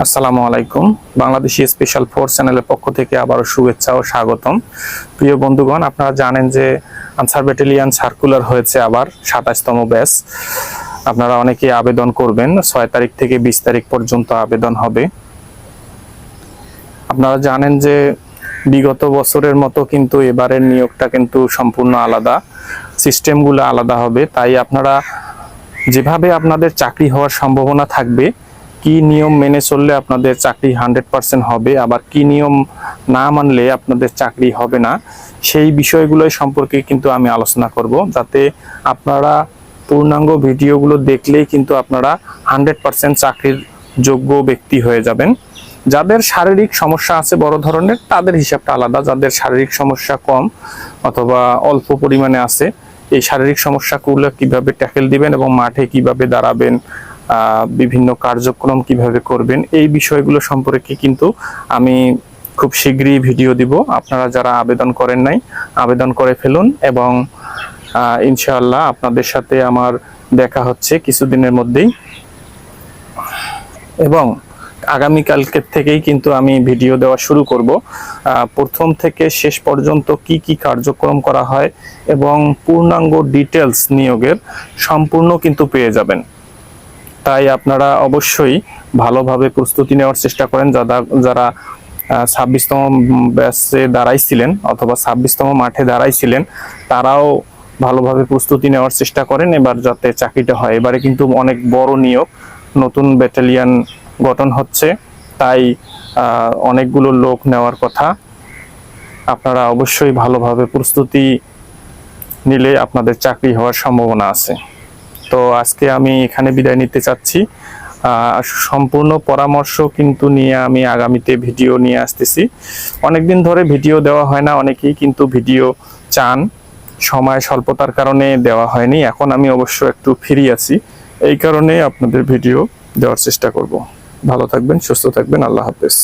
আসসালামু আলাইকুম। Bangladeshi special force চ্যানেলের পক্ষ থেকে আবারও শুভেচ্ছা ও স্বাগতম। প্রিয় বন্ধুগণ, আপনারা জানেন যে আনসার ব্যাটালিয়ান সার্কুলার হয়েছে আবার সাতাশতম ব্যাচ। আপনারা অনেকেই আবেদন করবেন, ছয় তারিখ থেকে বিশ তারিখ পর্যন্ত আবেদন হবে। আপনারা জানেন যে বিগত বছরের মতো কিন্তু এবারের নিয়োগটা কিন্তু সম্পূর্ণ আলাদা, সিস্টেমগুলো আলাদা হবে। তাই আপনারা যেভাবে আপনাদের চাকরি হওয়ার সম্ভাবনা থাকবে কি নিয়ম মেনে চললে আপনাদের চাকরি হান্ড্রেড পার্সেন্ট হবে, আবার কি নিয়ম না মানলে আপনাদের চাকরি হবে না, সেই বিষয়গুলো সম্পর্কে কিন্তু আমি আলোচনা করব। যাতে আপনারা পূর্ণাঙ্গ ভিডিওগুলো দেখলেই কিন্তু আপনারা হান্ড্রেড পার্সেন্ট চাকরির যোগ্য ব্যক্তি হয়ে যাবেন। যাদের শারীরিক সমস্যা আছে বড় ধরনের, তাদের হিসাবটা আলাদা। যাদের শারীরিক সমস্যা কম অথবা অল্প পরিমাণে আছে, এই শারীরিক সমস্যাগুলো কীভাবে ট্যাকেল দিবেন এবং মাঠে কীভাবে দাঁড়াবেন বিভিন্ন কার্যক্রম কীভাবে করবেন, এই বিষয়গুলো সম্পর্কে কিন্তু আমি খুব শীঘ্রই ভিডিও দিব। আপনারা যারা আবেদন করেন নাই, আবেদন করে ফেলুন এবং ইনশাআল্লাহ আপনাদের সাথে আমার দেখা হচ্ছে কিছুদিনের মধ্যেই। এবং আগামীকালকের থেকেই কিন্তু আমি ভিডিও দেওয়া শুরু করব। প্রথম থেকে শেষ পর্যন্ত কি কি কার্যক্রম করা হয় এবং পূর্ণাঙ্গ ডিটেলস নিয়োগের সম্পূর্ণ কিন্তু পেয়ে যাবেন। তাই আপনারা অবশ্যই ভালোভাবে প্রস্তুতি নেওয়ার চেষ্টা করেন। যারা যারা ছাব্বিশতম ব্যাচে দাঁড়াইছিলেন অথবা ছাব্বিশতম মাঠে দাঁড়াইছিলেন, তারাও ভালোভাবে প্রস্তুতি নেওয়ার চেষ্টা করেন। এবার যাতে চাকরিটা হয়। এবারে কিন্তু অনেক বড় নিয়োগ, নতুন ব্যাটালিয়ান গঠন হচ্ছে। তাই অনেকগুলো লোক নেওয়ার কথা আপনারা অবশ্যই ভালোভাবে প্রস্তুতি নিলে আপনাদের চাকরি হওয়ার সম্ভাবনা আছে। তো আজকে আমি এখানে বিদায় নিতে চাচ্ছি। সম্পূর্ণ পরামর্শ কিন্তু নিয়ে আমি আগামীতে ভিডিও নিয়ে আসতেছি। অনেকদিন ধরে ভিডিও দেওয়া হয় না, অনেকেই কিন্তু ভিডিও চান। সময় স্বল্পতার কারণে দেওয়া হয়নি। এখন আমি অবশ্য একটু ফ্রি আছি। এই কারণে আপনাদের ভিডিও দেওয়ার চেষ্টা করব। ভালো থাকবেন, সুস্থ থাকবেন। আল্লাহ হাফেজ।